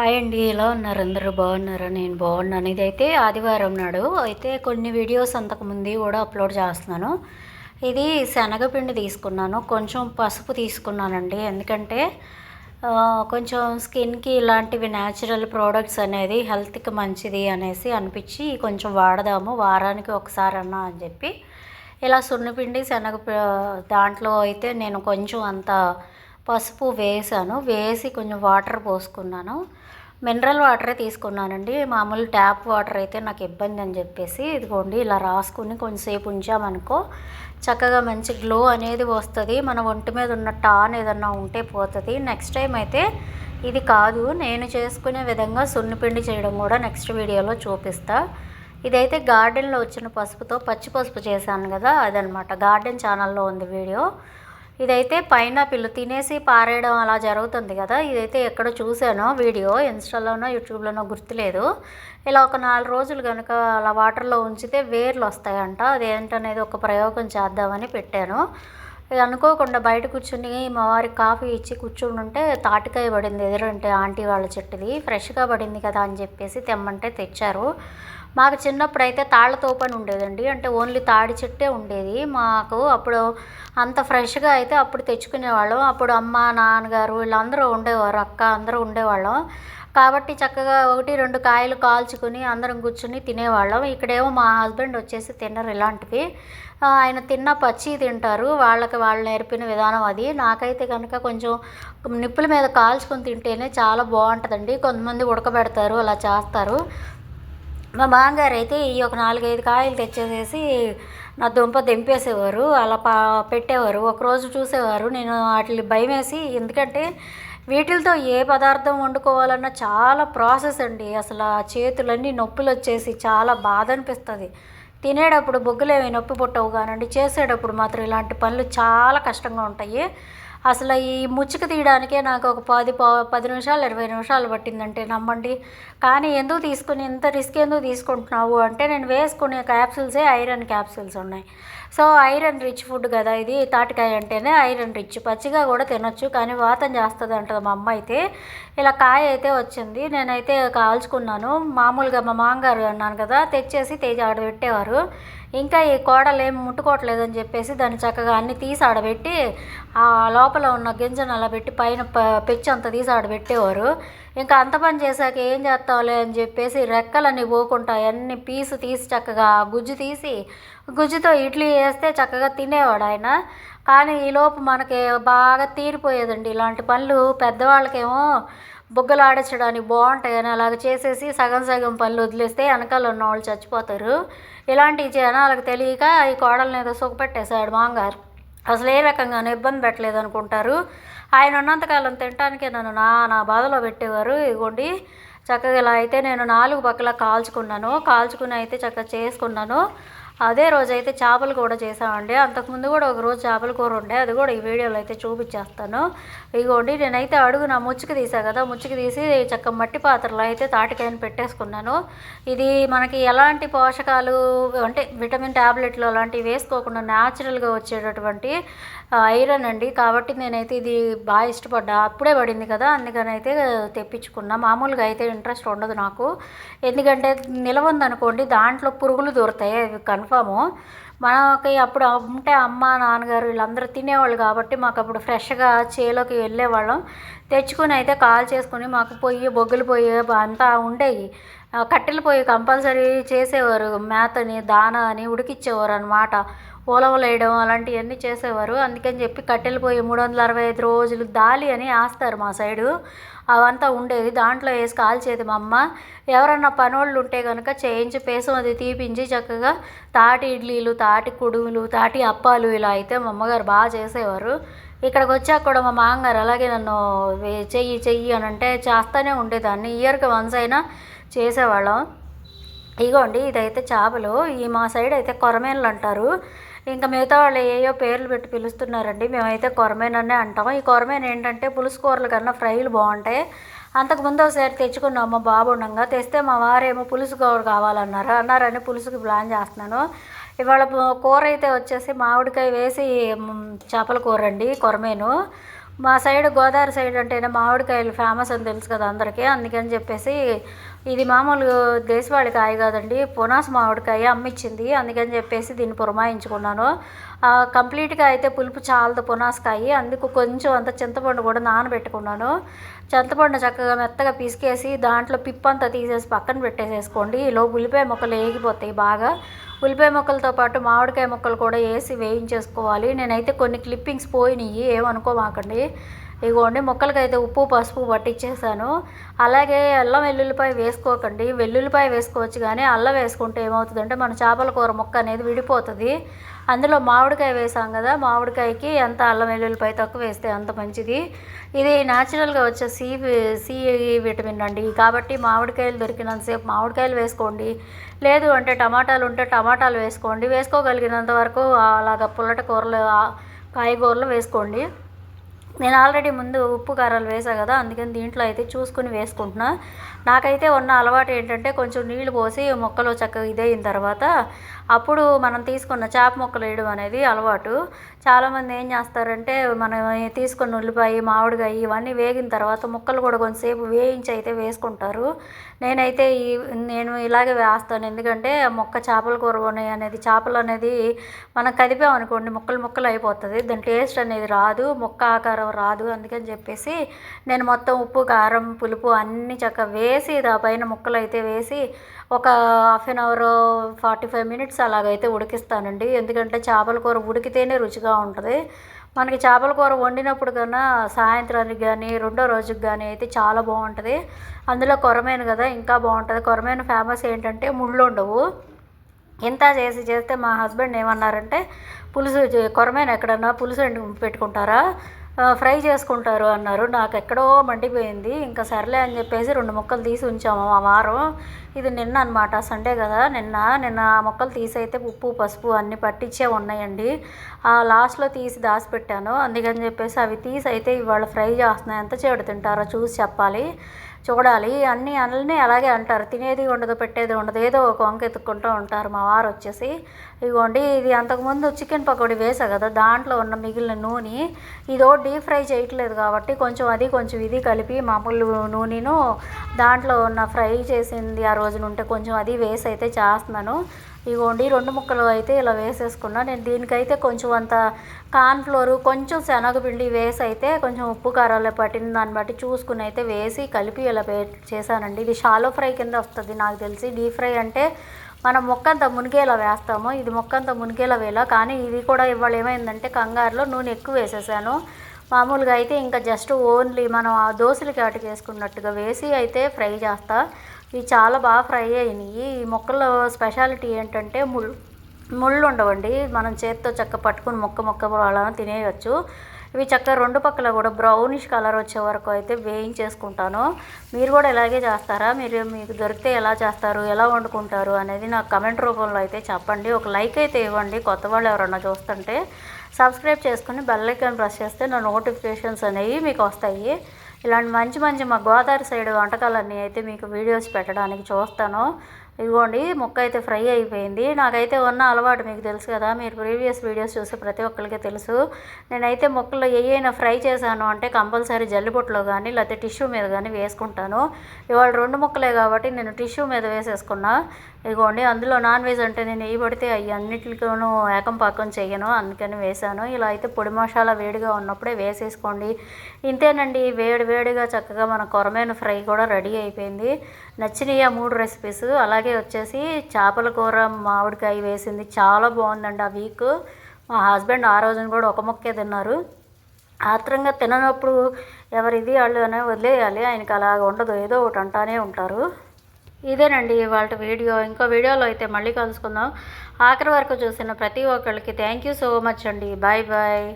Hi అండి ఎలా ఉన్నారు? అందరూ బాగున్నారా? నేను బాగున్నాను. ఇదైతే ఆదివారం నాడు. అయితే కొన్ని వీడియోస్ అంతకుముందు కూడా అప్లోడ్ చేస్తున్నాను. ఇది శనగపిండి తీసుకున్నాను. కొంచెం పసుపు తీసుకున్నానండి. ఎందుకంటే కొంచెం స్కిన్కి ఇలాంటివి న్యాచురల్ ప్రోడక్ట్స్ అనేది హెల్త్కి మంచిది అనేసి అనిపించి కొంచెం వాడదాము. వారానికి ఒకసారి అన్నా అని చెప్పి. ఇలా సున్నపిండి శనగ దాంట్లో అయితే నేను కొంచెం అంత పసుపు వేసాను. వేసి కొంచెం వాటర్ పోసుకున్నాను. మినరల్ వాటరే తీసుకున్నానండి. మామూలు ట్యాప్ వాటర్ అయితే నాకు ఇబ్బంది అని చెప్పేసి ఇదిగోండి ఇలా రాసుకుని కొంచెంసేపు ఉంచామనుకో చక్కగా మంచి గ్లో అనేది వస్తుంది. మన ఒంటి మీద ఉన్న టాన్ ఏదన్నా ఉంటే పోతుంది. నెక్స్ట్ టైం అయితే ఇది కాదు. నేను చేసుకునే విధంగా సున్నిపిండి చేయడం కూడా నెక్స్ట్ వీడియోలో చూపిస్తా. ఇదైతే గార్డెన్లో వచ్చిన పసుపుతో పచ్చి పసుపు చేశాను కదా అదనమాట. గార్డెన్ ఛానల్లో ఉంది వీడియో. ఇదైతే పైనాపిల్ తినేసి పారేయడం అలా జరుగుతుంది కదా. ఇదైతే ఎక్కడో చూసానో వీడియో ఇన్స్టాలోనో యూట్యూబ్లోనో గుర్తులేదు. ఇలా ఒక నాలుగు రోజులు కనుక అలా వాటర్లో ఉంచితే వేర్లు వస్తాయంట. అదేంటనేది ఒక ప్రయోగం చేద్దామని పెట్టాను. అనుకోకుండా బయట కూర్చుని మా వారికి కాఫీ ఇచ్చి కూర్చుని ఉంటే తాటికాయ పడింది ఎదురంటే ఆంటీ వాళ్ళ చెట్టుది. ఫ్రెష్గా పడింది కదా అని చెప్పేసి తెమ్మంటే తెచ్చారు. మాకు చిన్నప్పుడు అయితే తాళ్ళ తోపని ఉండేదండి. అంటే ఓన్లీ తాడి చెట్టే ఉండేది. మాకు అప్పుడు అంత ఫ్రెష్గా అయితే అప్పుడు తెచ్చుకునేవాళ్ళం. అప్పుడు అమ్మ నాన్నగారు వీళ్ళందరూ ఉండేవారు అక్క అందరూ ఉండేవాళ్ళం. కాబట్టి చక్కగా ఒకటి రెండు కాయలు కాల్చుకుని అందరం కూర్చుని తినేవాళ్ళం. ఇక్కడేమో మా హస్బెండ్ వచ్చేసి తినరు ఇలాంటివి. ఆయన తిన్న పచ్చి తింటారు. వాళ్ళకి వాళ్ళు నేర్పిన విధానం అది. నాకైతే కనుక కొంచెం నిప్పుల మీద కాల్చుకొని తింటేనే చాలా బాగుంటుందండి. కొంతమంది ఉడకబెడతారు అలా చేస్తారు. మా మామగారు అయితే ఈ ఒక నాలుగైదు కాయలు తెచ్చేసేసి నా దుంప దింపేసేవారు అలా పా పెట్టేవారు. ఒకరోజు చూసేవారు. నేను వాటిని భయం వేసి ఎందుకంటే వీటితో ఏ పదార్థం వండుకోవాలన్నా చాలా ప్రాసెస్ అండి. అసలు ఆ చేతులన్నీ నొప్పులు వచ్చేసి చాలా బాధ అనిపిస్తుంది తినేటప్పుడు బొగ్గులేవి నొప్పి పుట్టవు కానండి. చేసేటప్పుడు మాత్రం ఇలాంటి పనులు చాలా కష్టంగా ఉంటాయి. అసలు ఈ ముచ్చుకు తీయడానికే నాకు ఒక పది ప- పది నిమిషాలు ఇరవై నిమిషాలు పట్టిందంటే నమ్మండి. కానీ ఎందుకు తీసుకుని ఇంత రిస్క్ ఎందుకు తీసుకుంటున్నావు అంటే నేను వేసుకునే క్యాప్సూల్సే ఐరన్ క్యాప్సూల్స్ ఉన్నాయి. సో ఐరన్ రిచ్ ఫుడ్ కదా ఇది తాటికాయ అంటేనే ఐరన్ రిచ్. పచ్చిగా కూడా తినొచ్చు కానీ వాతం చేస్తుంది అంటది మా అమ్మ అయితే. ఇలా కాయ అయితే వచ్చింది నేనైతే కాల్చుకున్నాను. మామూలుగా మా మామగారు అన్నాను కదా తెచ్చేసి తేజ ఆడ పెట్టేవారు. ఇంకా ఈ కోడలు ఏం ముట్టుకోవట్లేదని చెప్పేసి దాన్ని చక్కగా అన్ని తీసి ఆడబెట్టి ఆ లోపల ఉన్న గింజను అలా పెట్టి పైన ప- పెచ్చి అంత తీసి ఆడబెట్టేవారు. ఇంకా అంత పని చేశాక ఏం చేస్తావులే అని చెప్పేసి రెక్కలన్నీ పోకుండా అన్ని పీసు తీసి చక్కగా గుజ్జు తీసి గుజ్జుతో ఇడ్లీ వేస్తే చక్కగా తినేవాడు ఆయన. కానీ ఈలోపు మనకి బాగా తీరిపోయేదండి. ఇలాంటి పనులు పెద్దవాళ్ళకేమో బుగ్గలు ఆడించడానికి బాగుంటాయని అలాగ చేసేసి సగం సగం పనులు వదిలేస్తే వెనకాల ఉన్న వాళ్ళు చచ్చిపోతారు. ఇలాంటి జనాలకు తెలియక ఈ కోడలని ఏదో సుఖపెట్టేశాడు మాంగారు అసలు ఏ రకంగానూ ఇబ్బంది పెట్టలేదు అనుకుంటారు. ఆయన ఉన్నంతకాలం తినటానికే నన్ను నా నా బాధలో పెట్టేవారు. ఇదిగోండి చక్కగా ఇలా అయితే నేను నాలుగు పక్కల కాల్చుకున్నాను. కాల్చుకుని అయితే చక్కగా చేసుకున్నాను. అదే రోజు అయితే చేపలు కూడా చేసామండి అంతకుముందు కూడా ఒక రోజు చేపల కూర ఉండే అది కూడా ఈ వీడియోలో అయితే చూపించేస్తాను. ఇదిగోండి నేనైతే అడుగు నా ముచ్చుకు తీసా కదా ముచ్చుకు తీసి చక్క మట్టి పాత్రలో అయితే తాటికాయని పెట్టేసుకున్నాను. ఇది మనకి ఎలాంటి పోషకాలు అంటే విటమిన్ ట్యాబ్లెట్లు అలాంటివి వేసుకోకుండా న్యాచురల్గా వచ్చేటటువంటి ఐరన్ అండి. కాబట్టి నేనైతే ఇది బాగా ఇష్టపడ్డా. అప్పుడే పడింది కదా అందుకని అయితే తెప్పించుకున్నా. మామూలుగా అయితే ఇంట్రెస్ట్ ఉండదు నాకు. ఎందుకంటే నిలవ ఉందనుకోండి దాంట్లో పురుగులు దొరుకుతాయి. అవి కన్ఫాము మనకి అప్పుడు ఉంటే అమ్మ నాన్నగారు వీళ్ళందరూ తినేవాళ్ళు కాబట్టి మాకు అప్పుడు ఫ్రెష్గా చేలోకి వెళ్ళేవాళ్ళం. తెచ్చుకుని అయితే కాల్ చేసుకుని మాకు పొయ్యి బొగ్గులు పొయ్యి అంతా ఉండేవి. కట్టెలు పొయ్యి కంపల్సరీ చేసేవారు. మేతని దాన అని ఉడికిచ్చేవారు అనమాట ఉలవలు వేయడం అలాంటివన్నీ చేసేవారు. అందుకని చెప్పి కట్టెలు పోయి మూడు వందల అరవై ఐదు రోజులు దాలి అని ఆస్తారు మా సైడు. అవంతా ఉండేది. దాంట్లో వేసి కాల్చేది మా అమ్మ. ఎవరన్నా పనోళ్ళు ఉంటే కనుక చేయించి పేసం అది తీపించి చక్కగా తాటి ఇడ్లీలు తాటి కుడుములు తాటి అప్పాలు ఇలా అయితే మా అమ్మగారు బాగా చేసేవారు. ఇక్కడికి వచ్చాక కూడా మా మామగారు అలాగే నన్ను చెయ్యి చెయ్యి అని అంటే చేస్తూనే ఉండేదాన్ని. ఇయర్కి వన్స్ అయినా చేసేవాళ్ళం. ఇగోండి ఇదైతే చేపలు. ఈ మా సైడ్ అయితే కొరమేన్లు అంటారు ఇంకా మిగతా వాళ్ళు ఏయో పేర్లు పెట్టి పిలుస్తున్నారండి. మేమైతే కొరమేననే అంటాం. ఈ కొరమేన్ ఏంటంటే పులుసు కూరల కన్నా ఫ్రైలు బాగుంటాయి. అంతకుముందు ఒకసారి తెచ్చుకున్నాం. మా బాబు ఉండగా తెస్తే మా వారేమో పులుసు కూర కావాలన్నారు. అన్నారని పులుసుకి ప్లాన్ చేస్తున్నాను. ఇవాళ కూర అయితే వచ్చేసి మామిడికాయ వేసి చేపల కూర అండి కొరమేను. మా సైడ్ గోదావరి సైడ్ అంటేనే మామిడికాయలు ఫేమస్ అని తెలుసు కదా అందరికీ. అందుకని చెప్పేసి ఇది మామూలు దేశవాళి కాయ కాదండి పునాస్ మామిడికాయ అమ్మిచ్చింది. అందుకని చెప్పేసి దీన్ని పురమాయించుకున్నాను. కంప్లీట్గా అయితే పులుపు చాలదు పునాసకాయ. అందుకు కొంచెం అంత చింతపండు కూడా నానబెట్టుకున్నాను. చింతపండు చక్కగా మెత్తగా పిసికేసి దాంట్లో పిప్పంతా తీసేసి పక్కన పెట్టేసేసుకోండి. ఈలో ఉల్లిపాయ ముక్కలు వేగిపోతాయి బాగా. ఉల్లిపాయ మొక్కలతో పాటు మామిడికాయ ముక్కలు కూడా వేసి వేయించేసుకోవాలి. నేనైతే కొన్ని క్లిప్పింగ్స్ పోయినాయి ఏమనుకోమాకండి. ఇగోండి ముక్కలకైతే ఉప్పు పసుపు పట్టించేసాను అలాగే అల్లం వెల్లుల్లిపాయ వేసుకోకండి. వెల్లుల్లిపాయ వేసుకోవచ్చు కానీ అల్లం వేసుకుంటే ఏమవుతుందంటే మన చేపల కూర ముక్క అనేది విడిపోతుంది. అందులో మామిడికాయ వేసాం కదా మామిడికాయకి ఎంత అల్లం వెల్లుల్లిపాయ తక్కువ వేస్తే అంత మంచిది. ఇది న్యాచురల్గా వచ్చే సి సి విటమిన్ అండి. కాబట్టి మామిడికాయలు దొరికినంతసేపు మామిడికాయలు వేసుకోండి. లేదు అంటే టమాటాలు ఉంటే టమాటాలు వేసుకోండి. వేసుకోగలిగినంత వరకు అలాగ పుల్లట కూరలు కాయగూరలు వేసుకోండి. నేను ఆల్రెడీ ముందు ఉప్పు కారాలు వేసా కదా అందుకని దీంట్లో అయితే చూసుకుని వేసుకుంటున్నా. నాకైతే ఉన్న అలవాటు ఏంటంటే కొంచెం నీళ్ళు పోసి మొక్కలు చక్కగా ఇదైన తర్వాత అప్పుడు మనం తీసుకున్న చేప మొక్కలు వేయడం అనేది అలవాటు. చాలామంది ఏం చేస్తారంటే మనం తీసుకున్న ఉల్లిపాయ మామిడికాయ ఇవన్నీ వేగిన తర్వాత ముక్కలు కూడా కొంతసేపు వేయించి అయితే వేసుకుంటారు. నేనైతే ఈ నేను ఇలాగే వేస్తాను. ఎందుకంటే మొక్క చేపల కూర అనేది చేపలు అనేది మనం కదిపామనుకోండి ముక్కలు ముక్కలు అయిపోతుంది. దాని టేస్ట్ అనేది రాదు మొక్క ఆకారం రాదు అందుకని చెప్పేసి నేను మొత్తం ఉప్పు కారం పులుపు అన్ని చక్కగా వేసి పైన ముక్కలు అయితే వేసి ఒక half an hour forty five minutes అలాగైతే ఉడికిస్తానండి. ఎందుకంటే చేపల కూర ఉడికితేనే రుచిగా ఉంటుంది. మనకి చేపల కూర వండినప్పుడు కన్నా సాయంత్రానికి కానీ రెండో రోజుకి కానీ అయితే చాలా బాగుంటుంది. అందులో కొరమేను కదా ఇంకా బాగుంటుంది. కొరమేను ఫేమస్ ఏంటంటే ముళ్ళు ఉండవు. ఇంత చేసి చేస్తే మా హస్బెండ్ ఏమన్నారంటే పులుసు కొరమేను ఎక్కడన్నా పులుసు పెట్టుకుంటారా? ఫ్రై చేసుకుంటారు అన్నారు. నాకు ఎక్కడో మండిపోయింది. ఇంకా సర్లే అని చెప్పేసి రెండు ముక్కలు తీసి ఉంచాము ఆ వారం. ఇది నిన్న అనమాట సండే కదా. నిన్న నిన్న ఆ మొక్కలు తీసి అయితే ఉప్పు పసుపు అన్నీ పట్టించే ఉన్నాయండి. ఆ లాస్ట్లో తీసి దాచిపెట్టాను. అందుకని చెప్పేసి అవి తీసి అయితే ఇవాళ ఫ్రై చేస్తున్నాయి. ఎంత చేడు తింటారో చూసి చెప్పాలి. చూడాలి. అన్నీ అన్నీ అలాగే అంటారు. తినేది ఉండదు పెట్టేది ఉండదు. ఏదో ఒక వంక ఎత్తుక్కుంటూ ఉంటారు మా వారు వచ్చేసి. ఇదిగోండి ఇది అంతకుముందు చికెన్ పకోడీ వేసా కదా దాంట్లో ఉన్న మిగిలిన నూనె. ఇదో డీప్ ఫ్రై చేయట్లేదు కాబట్టి కొంచెం అది కొంచెం ఇది కలిపి మామూలు నూనెను దాంట్లో ఉన్న ఫ్రై చేసింది ఆ రోజున ఉంటే కొంచెం అది వేసి అయితే చేస్తున్నాను. ఇగోండి రెండు ముక్కలు అయితే ఇలా వేసేసుకున్నా. నేను దీనికైతే కొంచెం అంత కార్న్ఫ్లోరు కొంచెం శనగపిండి వేసి అయితే కొంచెం ఉప్పు కారాలు పట్టిన దాన్ని బట్టి చూసుకుని అయితే వేసి కలిపి ఇలా చేశానండి. ఇది షాలో ఫ్రై కింద వస్తుంది నాకు తెలిసి. డీప్ ఫ్రై అంటే మనం మొక్కంత మునిగేలా వేస్తాము. ఇది మొక్కంత మునిగేలా వేలా కానీ ఇది కూడా ఇవాళ ఏమైందంటే కంగారులో నూనె ఎక్కువ వేసేసాను. మామూలుగా అయితే ఇంకా జస్ట్ ఓన్లీ మనం ఆ దోశలకి వాటికి వేసుకున్నట్టుగా వేసి అయితే ఫ్రై చేస్తా. ఇవి చాలా బాగా ఫ్రై అయినాయి. ఈ మొక్కల స్పెషాలిటీ ఏంటంటే ముళ్ళు ముళ్ళు ఉండవండి. మనం చేత్తో చక్క పట్టుకుని మొక్క మొక్క అలా తినేయచ్చు. ఇవి చక్కగా రెండు పక్కల కూడా బ్రౌనిష్ కలర్ వచ్చే వరకు అయితే వేయించేసుకుంటాను. మీరు కూడా ఇలాగే చేస్తారా? మీరు మీకు దొరికితే ఎలా చేస్తారు? ఎలా వండుకుంటారు? అనేది నాకు కమెంట్ రూపంలో అయితే చెప్పండి. ఒక లైక్ అయితే ఇవ్వండి. కొత్త వాళ్ళు ఎవరన్నా చూస్తుంటే సబ్స్క్రైబ్ చేసుకుని బెల్ ఐకాన్ ప్రెస్ చేస్తే నా నోటిఫికేషన్స్ అనేవి మీకు వస్తాయి. ఇలాంటి మంచి మంచి మా గోదావరి సైడ్ వంటకాలన్నీ అయితే మీకు వీడియోస్ పెట్టడానికి చూస్తాను. ఇదిగోండి ముక్క అయితే ఫ్రై అయిపోయింది. నాకైతే ఉన్న అలవాటు మీకు తెలుసు కదా మీరు ప్రీవియస్ వీడియోస్ చూసి ప్రతి ఒక్కరికి తెలుసు. నేనైతే ముక్కలు ఏయైనా ఫ్రై చేశాను అంటే కంపల్సరీ జల్లిబొట్టులో కానీ లేకపోతే టిష్యూ మీద కానీ వేసుకుంటాను. ఇవాళ రెండు ముక్కలే కాబట్టి నేను టిష్యూ మీద వేసేసుకున్నా. ఇదిగోండి అందులో నాన్ వెజ్ అంటే నేను ఏ పడితే అవి అన్నిటితోనూ ఏకం పాకం చేయను అందుకని వేశాను. ఇలా అయితే పొడి మసాలా వేడిగా ఉన్నప్పుడే వేసేసుకోండి. ఇంతేనండి వేడి వేడిగా చక్కగా మన కొరమైన ఫ్రై కూడా రెడీ అయిపోయింది. నచ్చినాయి ఆ మూడు రెసిపీస్. అలాగే వచ్చేసి చేపల కూర మామిడికాయ వేసింది చాలా బాగుందండి ఆ వీక్. మా హస్బెండ్ ఆ రోజున కూడా ఒక మొక్కే తిన్నారు. ఆత్రంగా తిననప్పుడు ఎవరిది వాళ్ళు అనే వదిలేయాలి ఆయనకి అలాగ ఉండదు ఏదో ఒకటి అంటానే ఉంటారు. ఇదేనండి ఇవాళ వీడియో. ఇంకో వీడియోలో అయితే మళ్ళీ కలుసుకుందాం. ఆఖరి వరకు చూసిన ప్రతి ఒక్కరికి థ్యాంక్ యూ సో మచ్ అండి. Bye bye.